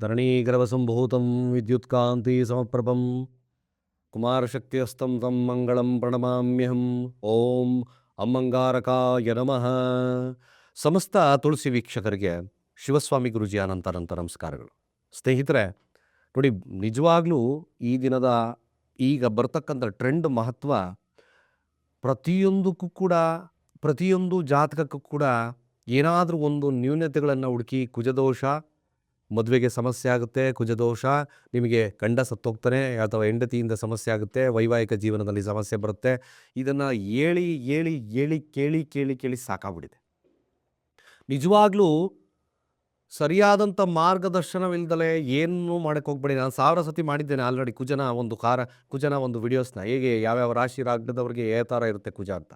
ಧರಣೀಗರವಸಂಭೂತಂ ವಿದ್ಯುತ್ಕಾಂತಿ ಸಮಪ್ರಭಂ ಕುಮಾರಶಕ್ತಿಯಸ್ತಂ ತಂ ಮಂಗಳಂ ಪ್ರಣಮಾಮ್ಯಹಂ ಓಂ ಅಮ್ಮಂಗಾರಕಾಯ ನಮಃ ಸಮಸ್ತ ತುಳಸಿ ವೀಕ್ಷಕರಿಗೆ ಶಿವಸ್ವಾಮಿ ಗುರುಜಿ ಅನಂತ ಅನಂತ ನಮಸ್ಕಾರಗಳು. ಸ್ನೇಹಿತರೆ, ನೋಡಿ, ನಿಜವಾಗ್ಲೂ ಈ ದಿನದ ಈಗ ಬರ್ತಕ್ಕಂಥ ಟ್ರೆಂಡ್ ಮಹತ್ವ ಪ್ರತಿಯೊಂದಕ್ಕೂ ಕೂಡ, ಪ್ರತಿಯೊಂದು ಜಾತಕಕ್ಕೂ ಕೂಡ ಏನಾದರೂ ಒಂದು ನ್ಯೂನತೆಗಳನ್ನು ಹುಡುಕಿ, ಕುಜದೋಷ ಮದುವೆಗೆ ಸಮಸ್ಯೆ ಆಗುತ್ತೆ ಕುಜದೋಷ ನಿಮಗೆ ಗಂಡ ಸತ್ತೋಗ್ತಾನೆ ಅಥವಾ ಹೆಂಡತಿಯಿಂದ ಸಮಸ್ಯೆ ಆಗುತ್ತೆ, ವೈವಾಹಿಕ ಜೀವನದಲ್ಲಿ ಸಮಸ್ಯೆ ಬರುತ್ತೆ. ಇದನ್ನು ಹೇಳಿ ಹೇಳಿ ಹೇಳಿ, ಕೇಳಿ ಕೇಳಿ ಕೇಳಿ ಸಾಕಾಗ್ಬಿಟ್ಟಿದೆ. ನಿಜವಾಗ್ಲೂ ಸರಿಯಾದಂಥ ಮಾರ್ಗದರ್ಶನವಿಲ್ಲದಲೇ ಏನು ಮಾಡಕ್ಕೆ ಹೋಗ್ಬೇಡಿ. ನಾನು ಸಾವಿರ ಸತಿ ಮಾಡಿದ್ದೇನೆ ಆಲ್ರೆಡಿ ಕುಜನ ಒಂದು ಕಾರ ಕುಜನ ಒಂದು ವಿಡಿಯೋಸ್ನ ಹೇಗೆ ಯಾವ್ಯಾವ ರಾಶಿ ರಾಗದವ್ರಿಗೆ ಯಾವ ಥರ ಇರುತ್ತೆ ಕುಜ ಅಂತ.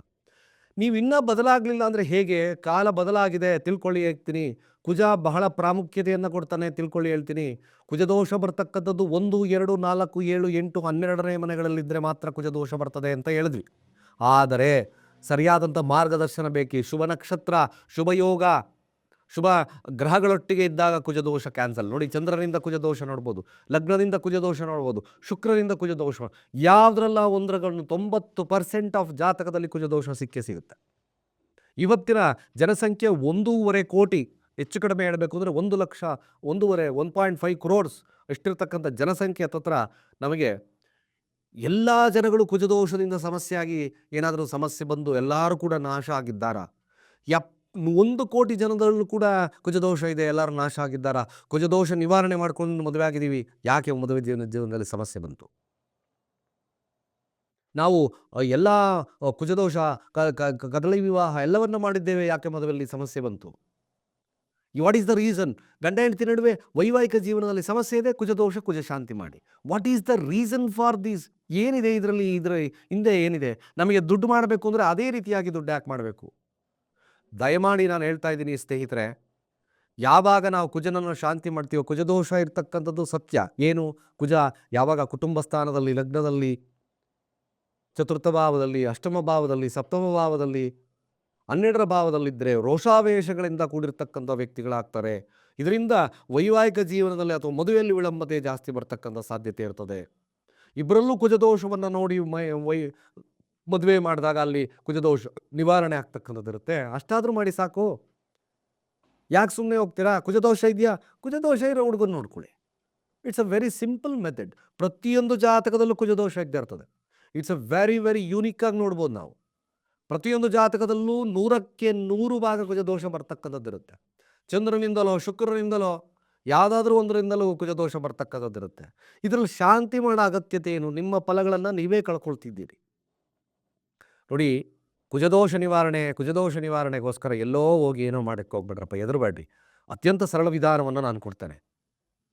ನೀವು ಇನ್ನೂ ಬದಲಾಗಲಿಲ್ಲ ಅಂದರೆ ಹೇಗೆ? ಕಾಲ ಬದಲಾಗಿದೆ, ತಿಳ್ಕೊಳ್ಳಿ ಹೇಳ್ತೀನಿ. ಕುಜ ಬಹಳ ಪ್ರಾಮುಖ್ಯತೆಯನ್ನು ಕೊಡ್ತಾನೆ, ತಿಳ್ಕೊಳ್ಳಿ ಹೇಳ್ತೀನಿ. ಕುಜದೋಷ ಬರ್ತಕ್ಕಂಥದ್ದು ಒಂದು, ಎರಡು, ನಾಲ್ಕು, ಏಳು, ಎಂಟು, ಹನ್ನೆರಡನೇ ಮನೆಗಳಲ್ಲಿದ್ದರೆ ಮಾತ್ರ ಕುಜದೋಷ ಬರ್ತದೆ ಅಂತ ಹೇಳಿದ್ವಿ. ಆದರೆ ಸರಿಯಾದಂಥ ಮಾರ್ಗದರ್ಶನ ಬೇಕಿ? ಶುಭ ನಕ್ಷತ್ರ, ಶುಭಯೋಗ ಶುಭ ಗ್ರಹಗಳೊಟ್ಟಿಗೆ ಇದ್ದಾಗ ಕುಜದೋಷ ಕ್ಯಾನ್ಸಲ್. ನೋಡಿ, ಚಂದ್ರನಿಂದ ಕುಜದೋಷ ನೋಡ್ಬೋದು, ಲಗ್ನದಿಂದ ಕುಜದೋಷ ನೋಡ್ಬೋದು ಶುಕ್ರರಿಂದ ಕುಜದೋಷ ಯಾವುದ್ರಲ್ಲ ಒಂದರಗಳನ್ನು ತೊಂಬತ್ತು ಪರ್ಸೆಂಟ್ ಆಫ್ ಜಾತಕದಲ್ಲಿ ಕುಜದೋಷ ಸಿಕ್ಕೇ ಸಿಗುತ್ತೆ. ಇವತ್ತಿನ ಜನಸಂಖ್ಯೆ ಒಂದೂವರೆ ಕೋಟಿ, ಹೆಚ್ಚು ಕಡಿಮೆ ಹೇಳಬೇಕು ಅಂದರೆ ಒಂದು ಲಕ್ಷ, ಒಂದೂವರೆ, ಒನ್ ಪಾಯಿಂಟ್ ಫೈವ್ ಕ್ರೋರ್ಸ್ ಎಷ್ಟಿರ್ತಕ್ಕಂಥ ಜನಸಂಖ್ಯೆ ತತ್ರ ನಮಗೆ ಎಲ್ಲ ಜನಗಳು ಕುಜದೋಷದಿಂದ ಸಮಸ್ಯೆಯಾಗಿ ಏನಾದರೂ ಸಮಸ್ಯೆ ಬಂದು ಎಲ್ಲರೂ ಕೂಡ ನಾಶ ಆಗಿದ್ದಾರಾ? ಯಪ್ ಒಂದು ಕೋಟಿ ಜನದಲ್ಲೂ ಕೂಡ ಕುಜದೋಷ ಇದೆ, ಎಲ್ಲರೂ ನಾಶ ಆಗಿದ್ದಾರಾ? ಕುಜದೋಷ ನಿವಾರಣೆ ಮಾಡ್ಕೊಂಡು ಮದುವೆ ಆಗಿದ್ದೀವಿ. ಯಾಕೆ ಮದುವೆ ಜೀವನ, ಜೀವನದಲ್ಲಿ ಸಮಸ್ಯೆ ಬಂತು? ನಾವು ಎಲ್ಲ ಕುಜದೋಷ ಕದಳಿ ವಿವಾಹ ಎಲ್ಲವನ್ನ ಮಾಡಿದ್ದೇವೆ. ಯಾಕೆ ಮದುವೆಯಲ್ಲಿ ಸಮಸ್ಯೆ ಬಂತು? ವಾಟ್ ಈಸ್ ದ ರೀಸನ್ ಗಂಡ ಹೆಂಡತಿ ನಡುವೆ ವೈವಾಹಿಕ ಜೀವನದಲ್ಲಿ ಸಮಸ್ಯೆ ಇದೆ ಕುಜದೋಷ ಕುಜ ಶಾಂತಿ ಮಾಡಿ. What is the reason for these ಏನಿದೆ ಇದರಲ್ಲಿ ಇದರ ಹಿಂದೆ ಏನಿದೆ? ನಮಗೆ ದುಡ್ಡು ಮಾಡಬೇಕು ಅಂದರೆ ಅದೇ ರೀತಿಯಾಗಿ ದುಡ್ಡು ಯಾಕೆ ಮಾಡಬೇಕು? ದಯಮಾಡಿ ನಾನು ಹೇಳ್ತಾ ಇದ್ದೀನಿ ಸ್ನೇಹಿತರೆ, ಯಾವಾಗ ನಾವು ಕುಜನನ್ನು ಶಾಂತಿ ಮಾಡ್ತೀವೋ, ಕುಜದೋಷ ಇರ್ತಕ್ಕಂಥದ್ದು ಸತ್ಯ. ಏನು? ಕುಜ ಯಾವಾಗ ಕುಟುಂಬ ಸ್ಥಾನದಲ್ಲಿ ಲಗ್ನದಲ್ಲಿ ಚತುರ್ಥ ಭಾವದಲ್ಲಿ ಅಷ್ಟಮ ಭಾವದಲ್ಲಿ ಸಪ್ತಮ ಭಾವದಲ್ಲಿ ಹನ್ನೆರಡರ ಭಾವದಲ್ಲಿದ್ದರೆ ರೋಷಾವೇಶಗಳಿಂದ ಕೂಡಿರ್ತಕ್ಕಂಥ ವ್ಯಕ್ತಿಗಳಾಗ್ತಾರೆ. ಇದರಿಂದ ವೈವಾಹಿಕ ಜೀವನದಲ್ಲಿ ಅಥವಾ ಮದುವೆಯಲ್ಲಿ ವಿಳಂಬತೆ ಜಾಸ್ತಿ ಬರ್ತಕ್ಕಂಥ ಸಾಧ್ಯತೆ ಇರ್ತದೆ. ಇಬ್ಬರಲ್ಲೂ ಕುಜದೋಷವನ್ನು ನೋಡಿ ಮೈ, ವೈ ಮದುವೆ ಮಾಡಿದಾಗ ಅಲ್ಲಿ ಕುಜದೋಷ ನಿವಾರಣೆ ಆಗ್ತಕ್ಕಂಥದ್ದು ಇರುತ್ತೆ. ಅಷ್ಟಾದರೂ ಮಾಡಿ ಸಾಕು. ಯಾಕೆ ಸುಮ್ಮನೆ ಹೋಗ್ತೀರಾ? ಕುಜದೋಷ ಇದೆಯಾ? ಕುಜದೋಷ ಇರೋ ಹುಡುಗನ ನೋಡ್ಕೊಳ್ಳಿ. It's a very simple method ಪ್ರತಿಯೊಂದು ಜಾತಕದಲ್ಲೂ ಕುಜದೋಷ ಇದ್ದೇ ಇರ್ತದೆ. It's a very very unique ಆಗಿ ನೋಡ್ಬೋದು ನಾವು. ಪ್ರತಿಯೊಂದು ಜಾತಕದಲ್ಲೂ ನೂರಕ್ಕೆ ನೂರು ಭಾಗ ಕುಜದೋಷ ಬರ್ತಕ್ಕಂಥದ್ದು ಇರುತ್ತೆ. ಚಂದ್ರನಿಂದಲೋ, ಶುಕ್ರನಿಂದಲೋ, ಯಾವುದಾದ್ರೂ ಒಂದರಿಂದಲೂ ಕುಜದೋಷ ಬರ್ತಕ್ಕಂಥದ್ದು ಇರುತ್ತೆ. ಇದರಲ್ಲಿ ಶಾಂತಿ ಮಾಡೋ ಅಗತ್ಯತೆ ಏನು? ನಿಮ್ಮ ಫಲಗಳನ್ನು ನೀವೇ ಕಳ್ಕೊಳ್ತಿದ್ದೀರಿ. ನೋಡಿ, ಕುಜದೋಷ ನಿವಾರಣೆ, ಕುಜದೋಷ ನಿವಾರಣೆಗೋಸ್ಕರ ಎಲ್ಲೋ ಹೋಗಿ ಏನೋ ಮಾಡಕ್ಕೆ ಹೋಗ್ಬೇಡ್ರಪ್ಪ ಎದುರುಬೇಡ್ರಿ ಅತ್ಯಂತ ಸರಳ ವಿಧಾನವನ್ನು ನಾನು ಕೊಡ್ತೇನೆ.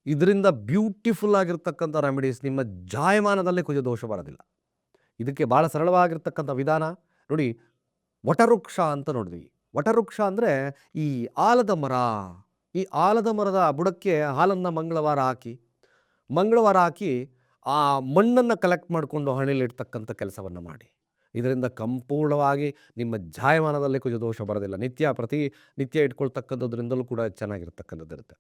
ಇದರಿಂದ ಬ್ಯೂಟಿಫುಲ್ ಆಗಿರ್ತಕ್ಕಂಥ ರೆಮಿಡೀಸ್ ನಿಮ್ಮ ಜಾಯಮಾನದಲ್ಲೇ ಕುಜದೋಷ ಬರೋದಿಲ್ಲ. ಇದಕ್ಕೆ ಭಾಳ ಸರಳವಾಗಿರ್ತಕ್ಕಂಥ ವಿಧಾನ. ನೋಡಿ, ವಟವೃಕ್ಷ ಅಂತ ನೋಡಿದ್ವಿ. ವಟವೃಕ್ಷ ಅಂದರೆ ಈ ಆಲದ ಮರ. ಈ ಆಲದ ಮರದ ಬುಡಕ್ಕೆ ಹಾಲನ್ನು ಮಂಗಳವಾರ ಹಾಕಿ ಮಂಗಳವಾರ ಹಾಕಿ ಆ ಮಣ್ಣನ್ನು ಕಲೆಕ್ಟ್ ಮಾಡಿಕೊಂಡು ಹಣಿಲಿಡ್ತಕ್ಕಂಥ ಕೆಲಸವನ್ನು ಮಾಡಿ. ಇದರಿಂದ ಸಂಪೂರ್ಣವಾಗಿ ನಿಮ್ಮ ಜಾಯಮಾನದಲ್ಲಿ ಕುಜದೋಷ ಬರೋದಿಲ್ಲ. ನಿತ್ಯ ಪ್ರತಿ, ನಿತ್ಯ ಇಟ್ಕೊಳ್ತಕ್ಕಂಥದ್ರಿಂದಲೂ ಕೂಡ ಚೆನ್ನಾಗಿರ್ತಕ್ಕಂಥದ್ದು ಇರುತ್ತೆ.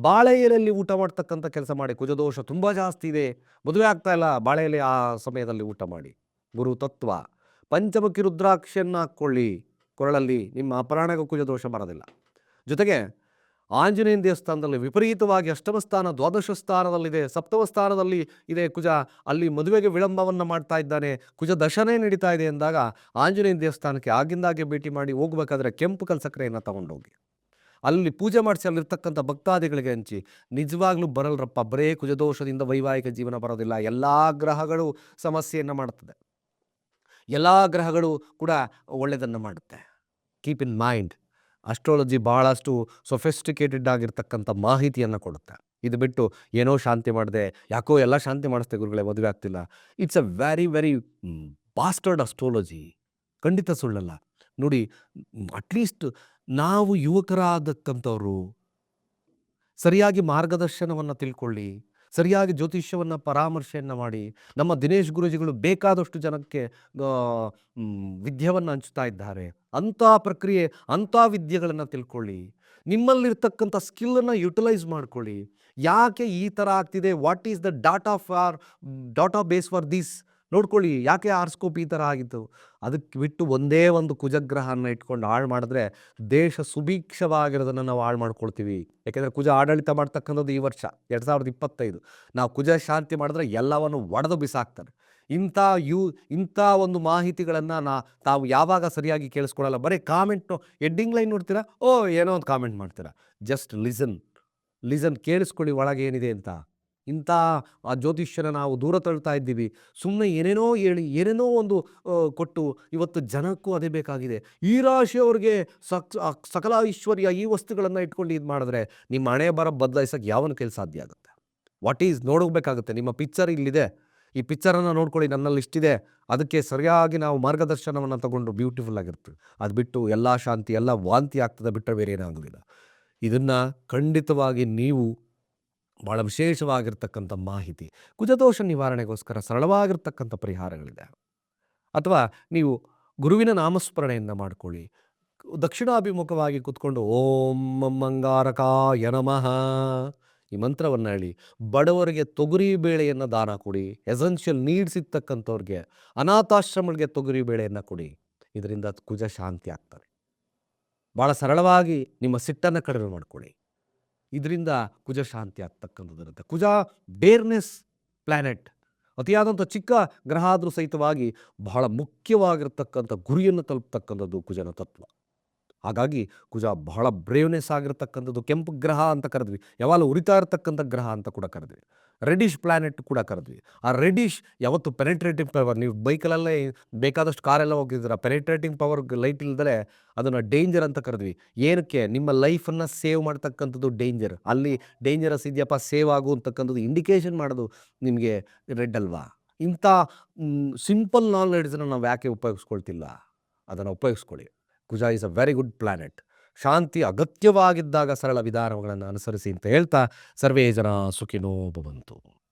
ಬಾಳೆ ಎಲೆಯಲ್ಲಿ ಊಟ ಮಾಡ್ತಕ್ಕಂಥ ಕೆಲಸ ಮಾಡಿ ಕುಜದೋಷ ತುಂಬ ಜಾಸ್ತಿ ಇದೆ. ಮದುವೆ ಆಗ್ತಾ ಇಲ್ಲ, ಬಾಳೆ ಎಲೆ ಆ ಸಮಯದಲ್ಲಿ ಊಟ ಮಾಡಿ. ಗುರು ತತ್ವ. ಪಂಚಮುಖಿ ರುದ್ರಾಕ್ಷಿಯನ್ನು ಹಾಕ್ಕೊಳ್ಳಿ. ಕೊರಳಲ್ಲಿ ನಿಮ್ಮ ಅಪರಾಣಕ್ಕೂ ಕುಜದೋಷ ಬರೋದಿಲ್ಲ. ಜೊತೆಗೆ ಆಂಜನೇಯನ ದೇವಸ್ಥಾನದಲ್ಲಿ ವಿಪರೀತವಾಗಿ ಅಷ್ಟಮ ಸ್ಥಾನ, ದ್ವಾದಶ ಸ್ಥಾನದಲ್ಲಿದೆ, ಸಪ್ತಮ ಸ್ಥಾನದಲ್ಲಿ ಇದೆ ಕುಜ. ಅಲ್ಲಿ ಮದುವೆಗೆ ವಿಳಂಬವನ್ನು ಮಾಡ್ತಾ ಇದ್ದಾನೆ. ಕುಜ ದಶನೇ ನಡೀತಾ ಇದೆ ಎಂದಾಗ ಆಂಜನೇಯನ ದೇವಸ್ಥಾನಕ್ಕೆ ಆಗಿಂದಾಗೆ ಭೇಟಿ ಮಾಡಿ ಹೋಗ್ಬೇಕಾದ್ರೆ ಕೆಂಪು ಕಲ್ ಸಕ್ಕರೆಯನ್ನು ತಗೊಂಡೋಗಿ. ಅಲ್ಲಿ ಪೂಜೆ ಮಾಡಿಸಿ ಅಲ್ಲಿರ್ತಕ್ಕಂಥ ಭಕ್ತಾದಿಗಳಿಗೆ ಹಂಚಿ, ನಿಜವಾಗ್ಲೂ ಬರಲ್ರಪ್ಪ, ಬರೇ ಕುಜದೋಷದಿಂದ ವೈವಾಹಿಕ ಜೀವನ ಬರೋದಿಲ್ಲ. ಎಲ್ಲ ಗ್ರಹಗಳು ಸಮಸ್ಯೆಯನ್ನು ಮಾಡುತ್ತದೆ ಎಲ್ಲ ಗ್ರಹಗಳು ಕೂಡ ಒಳ್ಳೆಯದನ್ನು ಮಾಡುತ್ತೆ. ಕೀಪ್ ಇನ್ ಮೈಂಡ್ ಅಸ್ಟ್ರಾಲಜಿ ಭಾಳಷ್ಟು ಸೊಫೆಸ್ಟಿಕೇಟೆಡ್ ಆಗಿರ್ತಕ್ಕಂಥ ಮಾಹಿತಿಯನ್ನು ಕೊಡುತ್ತೆ. ಇದು ಬಿಟ್ಟು ಏನೋ ಶಾಂತಿ ಮಾಡಿದೆ, ಯಾಕೋ ಎಲ್ಲ ಶಾಂತಿ ಮಾಡಿಸ್ತೆ ಗುರುಗಳೇ, ಮದುವೆ ಆಗ್ತಿಲ್ಲ. It's a very very bastard astrology ಖಂಡಿತ ಸುಳ್ಳಲ್ಲ. ನೋಡಿ ಅಟ್ಲೀಸ್ಟ್ ನಾವು ಯುವಕರಾದಕ್ಕಂಥವ್ರು, ಸರಿಯಾಗಿ ಮಾರ್ಗದರ್ಶನವನ್ನು ತಿಳ್ಕೊಳ್ಳಿ. ಸರಿಯಾಗಿ ಜ್ಯೋತಿಷ್ಯವನ್ನು ಪರಾಮರ್ಶೆಯನ್ನು ಮಾಡಿ, ನಮ್ಮ ದಿನೇಶ್ ಗುರುಜಿಗಳು ಬೇಕಾದಷ್ಟು ಜನಕ್ಕೆ ವಿದ್ಯೆಯನ್ನು ಹಂಚುತ್ತಾ ಇದ್ದಾರೆ. ಅಂಥ ಪ್ರಕ್ರಿಯೆ, ಅಂಥ ವಿದ್ಯೆಗಳನ್ನು ತಿಳ್ಕೊಳ್ಳಿ. ನಿಮ್ಮಲ್ಲಿರ್ತಕ್ಕಂಥ ಸ್ಕಿಲ್ಲನ್ನು ಯುಟಿಲೈಸ್ ಮಾಡ್ಕೊಳ್ಳಿ. ಯಾಕೆ ಈ ಥರ ಆಗ್ತಿದೆ? What is the data for database for this ನೋಡ್ಕೊಳ್ಳಿ ಯಾಕೆ ಆರ್ಸ್ಕೋಪ್ ಈ ಥರ ಆಗಿತ್ತು? ಅದಕ್ಕೆ ಬಿಟ್ಟು ಒಂದೇ ಒಂದು ಕುಜಗ್ರಹನ ಇಟ್ಕೊಂಡು ಹಾಳು ಮಾಡಿದ್ರೆ ದೇಶ ಸುಭೀಕ್ಷವಾಗಿರೋದನ್ನು ನಾವು ಹಾಳು ಮಾಡ್ಕೊಳ್ತೀವಿ. ಯಾಕೆಂದರೆ ಕುಜ ಆಡಳಿತ ಮಾಡ್ತಕ್ಕಂಥದ್ದು ಈ ವರ್ಷ, ಎರಡು ಸಾವಿರದ ಇಪ್ಪತ್ತೈದು. ನಾವು ಕುಜ ಶಾಂತಿ ಮಾಡಿದ್ರೆ ಎಲ್ಲವನ್ನು ಒಡೆದು ಬಿಸಾಕ್ತಾರೆ. ಇಂಥ ಯೂ, ಇಂಥ ಒಂದು ಮಾಹಿತಿಗಳನ್ನು ನಾ, ತಾವು ಯಾವಾಗ ಸರಿಯಾಗಿ ಕೇಳಿಸ್ಕೊಳ್ಳಲ್ಲ ಬರೀ ಕಾಮೆಂಟು ಎಡ್ಡಿಂಗ್ ಲೈನ್ ನೋಡ್ತೀರಾ? ಓ, ಏನೋ ಒಂದು ಕಾಮೆಂಟ್ ಮಾಡ್ತೀರಾ. Just listen. ಲಿಸನ್ ಕೇಳಿಸ್ಕೊಳ್ಳಿ ಒಳಗೆ ಏನಿದೆ ಅಂತ. ಇಂಥ, ಆ ಜ್ಯೋತಿಷ್ಯನ ನಾವು ದೂರ ತಳ್ತಾ ಇದ್ದೀವಿ. ಸುಮ್ಮನೆ ಏನೇನೋ ಹೇಳಿ, ಏನೇನೋ ಒಂದು ಕೊಟ್ಟು ಇವತ್ತು ಜನಕ್ಕೂ ಅದೇ ಬೇಕಾಗಿದೆ. ಈ ರಾಶಿಯವ್ರಿಗೆ ಸಕ್ ಸಕಲ ಐಶ್ವರ್ಯ ಈ ವಸ್ತುಗಳನ್ನು ಇಟ್ಕೊಂಡು ಇದು ಮಾಡಿದ್ರೆ ನಿಮ್ಮ ಹಣೆ ಬರ ಬದಲಾಯಿಸೋಕ್ಕೆ ಯಾವನ ಕೆಲಸ ಸಾಧ್ಯ ಆಗುತ್ತೆ? ವಾಟ್ ಈಸ್ ನೋಡಬೇಕಾಗುತ್ತೆ. ನಿಮ್ಮ ಪಿಕ್ಚರ್ ಇಲ್ಲಿದೆ. ಈ ಪಿಕ್ಚರನ್ನು ನೋಡ್ಕೊಳ್ಳಿ, ನನ್ನಲ್ಲಿ ಇಷ್ಟಿದೆ ಅದಕ್ಕೆ ಸರಿಯಾಗಿ ನಾವು ಮಾರ್ಗದರ್ಶನವನ್ನು ತಗೊಂಡು ಬ್ಯೂಟಿಫುಲ್ ಆಗಿರ್ತೀವಿ ಅದು ಬಿಟ್ಟು ಎಲ್ಲ ಶಾಂತಿ, ಎಲ್ಲ ವಾಂತಿ ಆಗ್ತದೆ ಬಿಟ್ಟರೆ ಬೇರೆ ಏನಾಗೋದಿಲ್ಲ ಇದನ್ನು ಖಂಡಿತವಾಗಿ ನೀವು ಭಾಳ ವಿಶೇಷವಾಗಿರ್ತಕ್ಕಂಥ ಮಾಹಿತಿ. ಕುಜದೋಷ ನಿವಾರಣೆಗೋಸ್ಕರ ಸರಳವಾಗಿರ್ತಕ್ಕಂಥ ಪರಿಹಾರಗಳಿದೆ. ಅಥವಾ ನೀವು ಗುರುವಿನ ನಾಮಸ್ಮರಣೆಯನ್ನು ಮಾಡ್ಕೊಳ್ಳಿ. ದಕ್ಷಿಣಾಭಿಮುಖವಾಗಿ ಕೂತ್ಕೊಂಡು ಓಂ ಮಂಗಾರಕಾಯ ನಮಃ ಈ ಮಂತ್ರವನ್ನು ಹೇಳಿ. ಬಡವರಿಗೆ ತೊಗರಿ ಬೇಳೆಯನ್ನು ದಾನ ಕೊಡಿ. ಎಸೆನ್ಷಿಯಲ್ ನೀಡ್ಸ್ ಇರ್ತಕ್ಕಂಥವ್ರಿಗೆ ಅನಾಥಾಶ್ರಮಗಳಿಗೆ ತೊಗರಿ ಬೇಳೆಯನ್ನು ಕೊಡಿ. ಇದರಿಂದ ಕುಜ ಶಾಂತಿ ಆಗ್ತಾರೆ ಭಾಳ ಸರಳವಾಗಿ ನಿಮ್ಮ ಸಿಟ್ಟನ್ನು ಕಡಿಮೆ ಮಾಡ್ಕೊಳ್ಳಿ. ಇದರಿಂದ ಕುಜ ಶಾಂತಿ ಆಗ್ತಕ್ಕಂಥದ್ದಿರುತ್ತೆ. ಕುಜ ಬೇರ್ನೆಸ್ ಪ್ಲ್ಯಾನೆಟ್ ಅತಿಯಾದಂಥ ಚಿಕ್ಕ ಗ್ರಹ ಆದರೂ ಸಹಿತವಾಗಿ ಬಹಳ ಮುಖ್ಯವಾಗಿರ್ತಕ್ಕಂಥ ಗುರಿಯನ್ನು ತಲುಪ್ತಕ್ಕಂಥದ್ದು ಕುಜನ ತತ್ವ. ಹಾಗಾಗಿ ಕುಜ ಬಹಳ ಬ್ರೇವ್ನೆಸ್ ಆಗಿರ್ತಕ್ಕಂಥದ್ದು. ಕೆಂಪು ಗ್ರಹ ಅಂತ ಕರೆದ್ವಿ. ಯಾವಾಗಲೂ ಉರಿತಾ ಇರತಕ್ಕಂಥ ಗ್ರಹ ಅಂತ ಕೂಡ ಕರೆದ್ವಿ. ರೆಡಿಶ್ ಪ್ಲ್ಯಾನೆಟ್ ಕೂಡ ಕರೆದ್ವಿ. ಆ ರೆಡಿಶ್ ಯಾವತ್ತು ಪೆನೆಟ್ರೇಟಿಂಗ್ ಪವರ್ ನೀವು ಬೈಕಲ್ಲೇ ಬೇಕಾದಷ್ಟು ಕಾರೆಲ್ಲ ಹೋಗಿದ್ದೀರ ಪೆನೆಟ್ರೇಟಿಂಗ್ ಪವರ್ ಲೈಟ್ ಇಲ್ದಲೆ ಅದನ್ನು ಡೇಂಜರ್ ಅಂತ ಕರೆದ್ವಿ. ಏನಕ್ಕೆ? ನಿಮ್ಮ ಲೈಫನ್ನು ಸೇವ್ ಮಾಡ್ತಕ್ಕಂಥದ್ದು ಡೇಂಜರ್ ಅಲ್ಲಿ ಡೇಂಜರಸ್ ಇದೆಯಪ್ಪ ಸೇವ್ ಆಗು ಅಂತಕ್ಕಂಥದ್ದು ಇಂಡಿಕೇಶನ್ ಮಾಡೋದು ನಿಮಗೆ ರೆಡ್ ಅಲ್ವಾ? ಇಂಥ ಸಿಂಪಲ್ ನಾಲೆಡ್ಜನ್ನು ನಾವು ಯಾಕೆ ಉಪಯೋಗಿಸ್ಕೊಳ್ತಿಲ್ಲ? ಅದನ್ನು ಉಪಯೋಗಿಸ್ಕೊಳ್ಳಿ. Kuja is a very good planet ಶಾಂತಿ ಅಗತ್ಯವಾಗಿದ್ದಾಗ ಸರಳ ವಿಧಾನಗಳನ್ನು ಅನುಸರಿಸಿ ಅಂತ ಹೇಳ್ತಾ ಸರ್ವೇ ಜನ ಸುಖಿನೋ ಭವಂತು.